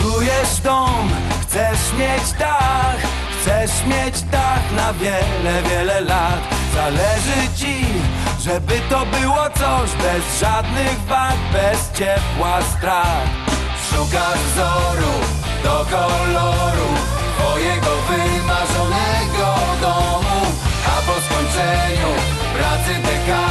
Budujesz dom, chcesz mieć dach Chcesz mieć dach na wiele, wiele lat. Zależy ci, żeby to było coś Bez żadnych wad, bez ciepła strat Szukasz wzoru do koloru Twojego wymarzonego domu A po skończeniu pracy dekady